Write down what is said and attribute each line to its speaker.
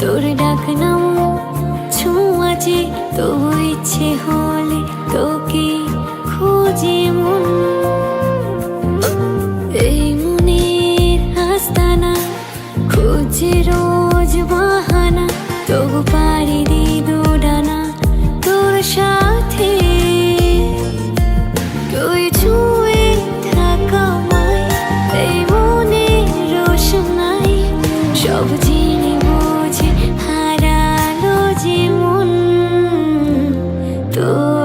Speaker 1: তোর ডাক নাম ছুঁয়াছে তবু ইচ্ছে হলে তোকে খুঁজে মন এই মনের আস্তানা খুঁজে রোজ বাহানা তবু পারি Oh